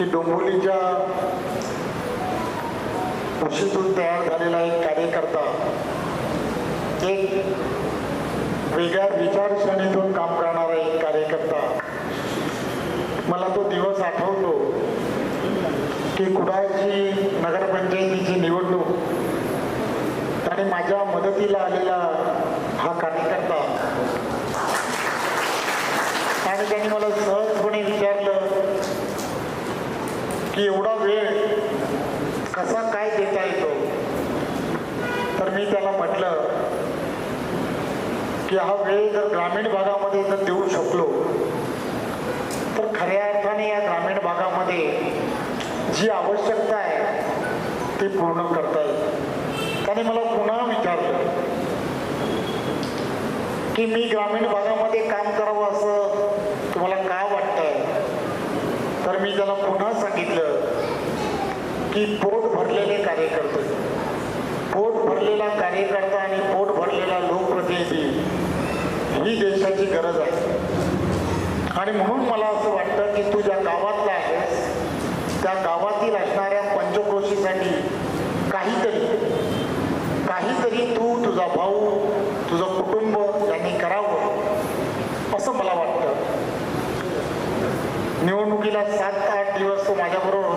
की डोंबिवलीच्या कृषीतून तयार झालेला एक कार्यकर्ता एक वेगळ्या विचारसरणीतून काम करणारा एक कार्यकर्ता मला तो दिवस आठवतो की कुडाळची नगरपंचायतीची निवडणूक आणि माझ्या मदतीला आलेला हा कार्यकर्ता. आणि त्यांनी मला सहजपणे विचारलं की एवढा वेळ कसा काय देता येतो? तर मी त्याला म्हटलं की हा वेळ जर ग्रामीण भागामध्ये जर देऊ शकलो तर खऱ्या अर्थाने या ग्रामीण भागामध्ये जी आवश्यकता आहे ती पूर्ण करता येईल. त्याने मला पुन्हा विचारलं की मी ग्रामीण भागामध्ये काम करावं असं तुम्हाला का वाटतंय? तर मी त्याला पुन्हा की पोट भरलेले कार्यकर्ते. पोट भरलेला कार्यकर्ता आणि पोट भरलेला लोकप्रतिनिधी ही देशाची गरज आहे. आणि म्हणून मला असं वाटतं की तू ज्या गावातला आहेस त्या गावातील असणाऱ्या पंचक्रोशीसाठी काहीतरी काहीतरी तू तुझा भाऊ तुझं कुटुंब यांनी करावं असं मला वाटतं. निवडणुकीला सात आठ दिवस तो माझ्याबरोबर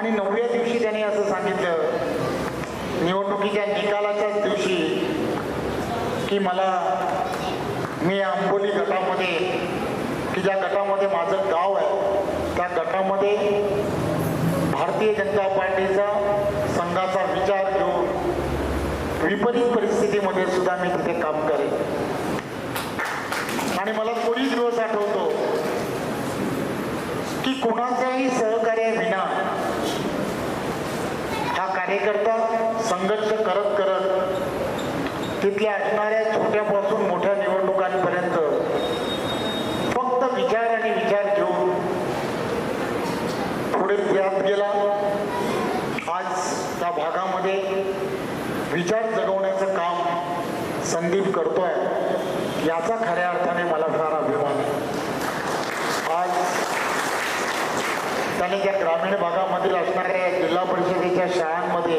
आणि नवव्या दिवशी त्याने असं सांगितलं निवडणुकीच्या निकालाच्याच दिवशी की मला मी आंबोली गटामध्ये की ज्या गटामध्ये माझं गाव आहे त्या गटामध्ये भारतीय जनता पार्टीचा संघाचा विचार घेऊन विपरीत परिस्थितीमध्ये सुद्धा मी तिथे काम करेन. आणि मला कोणीच दिवस आठवतो की कुणाच्याही हे करतात संघर्ष करत करत तिथल्या असणाऱ्या छोट्यापासून मोठ्या निवडणुकांपर्यंत फक्त विचार आणि विचार घेऊन पुढे जात गेला. आज त्या भागामध्ये विचार जगवण्याचं काम संदीप करतोय याचा खऱ्या अर्थाने मला फार अभिमान आहे आज त्याने त्या ग्रामीण भागामधील असणाऱ्या जिल्हा परिषदेच्या शाळांमध्ये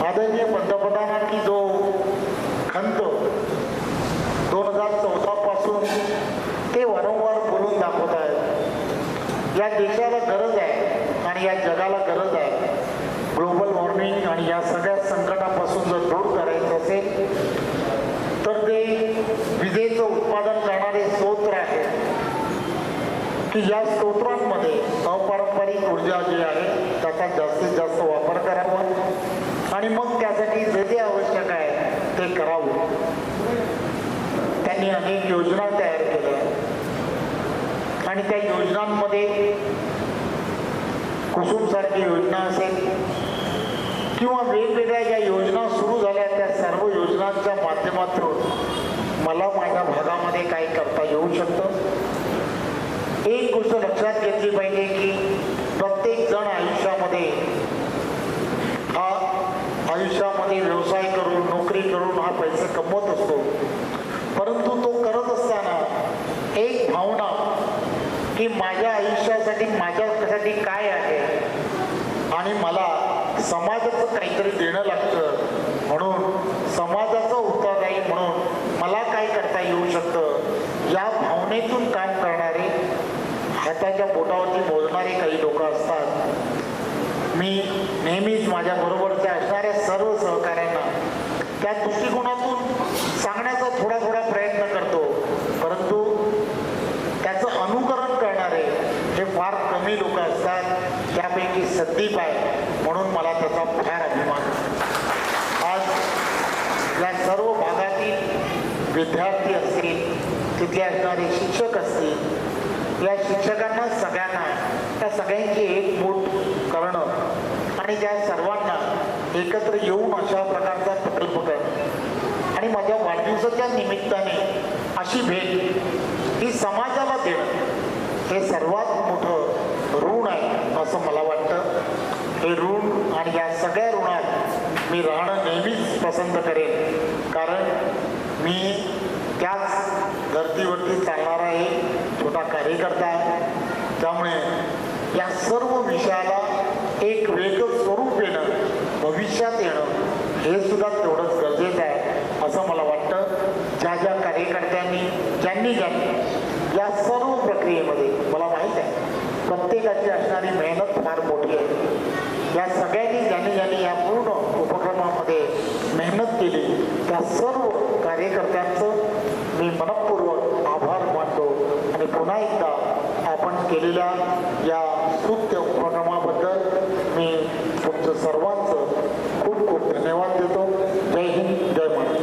आदरणीय पंतप्रधानांनी जो खंत दोन हजार चौदापासून ते वारंवार बोलून दाखवत आहेत या देशाला गरज आहे आणि या जगाला गरज आहे ग्लोबल वॉर्मिंग आणि या सगळ्या संकटापासून जर दूर करायचं असेल तर ते विजेचं उत्पादन करणारे स्रोत आहेत की या स्तोत्रांमध्ये अपारंपरिक ऊर्जा जी आहे त्याचा जास्तीत जास्त वापर करावा. आणि मग त्यासाठी जे जे आवश्यक आहे ते करावं. त्यांनी अनेक योजना तयार केल्या. आणि त्या योजनांमध्ये कुसुमसारखी योजना असेल किंवा वेगवेगळ्या ज्या योजना सुरू झाल्या त्या सर्व योजनांच्या माध्यमातून मला माझ्या भागामध्ये काय करता येऊ शकतं. गोष्ट लक्षात घेतली पाहिजे की प्रत्येक जण आयुष्यामध्ये हा आयुष्यामध्ये व्यवसाय करून नोकरी करून हा पैसे कमवत असतो. परंतु तो करत असताना एक भावना की माझ्या आयुष्यासाठी माझ्यासाठी काय आहे? आणि मला समाजाचं काहीतरी देणं लागतं. म्हणून समाजाचं उत्तरदायी म्हणून मला काय करता येऊ शकतं? या भावनेतून काम करणारे हाताच्या पोटावरती मोजणारे काही लोक असतात. मी नेहमीच माझ्या बरोबरच्या असणाऱ्या सर्व सहकाऱ्यांना त्या दृष्टिकोनातून सांगण्याचा थोडा थोडा प्रयत्न करतो. परंतु त्याचं अनुकरण करणारे हे फार कमी लोक असतात त्यापैकी संदीप आहे म्हणून मला त्याचा फार अभिमान आज या सर्व भागातील विद्यार्थी असतील तिथले असणारे शिक्षक असतील या शिक्षकांना सगळ्यांना त्या सगळ्यांची एक मूठ करणं आणि त्या सर्वांना एकत्र येऊन अशा प्रकारचा प्रकल्प करणं. आणि माझ्या वाढदिवसाच्या निमित्ताने अशी भेट ही समाजाला देणं हे सर्वात मोठं ऋण आहे असं मला वाटतं. हे ऋण आणि या सगळ्या ऋणात मी राहणं नेहमीच पसंत करेन. कारण मी त्याच धर्तीवरती चालणारा एक छोटा कार्यकर्ता आहे. त्यामुळे या सर्व विषयाला एक वेगळं स्वरूप येणं भविष्यात येणं हे सुद्धा तेवढंच गरजेचं आहे असं मला वाटतं. ज्या ज्या कार्यकर्त्यांनी ज्यांनी ज्यांनी या सर्व प्रक्रियेमध्ये मला माहीत आहे प्रत्येकाची असणारी मेहनत फार मोठी आहे. या सगळ्यांनी ज्यांनी ज्यांनी या पूर्ण उपक्रमामध्ये मेहनत केली त्या सर्व कार्यकर्त्यांचं मी मनपूर्वक आभार मानतो आणि पुन्हा एकदा आपण केलेल्या या स्तुत्य उपक्रमाबद्दल मी तुमचं सर्वांचं खूप खूप धन्यवाद देतो. जय हिंद जय महाराज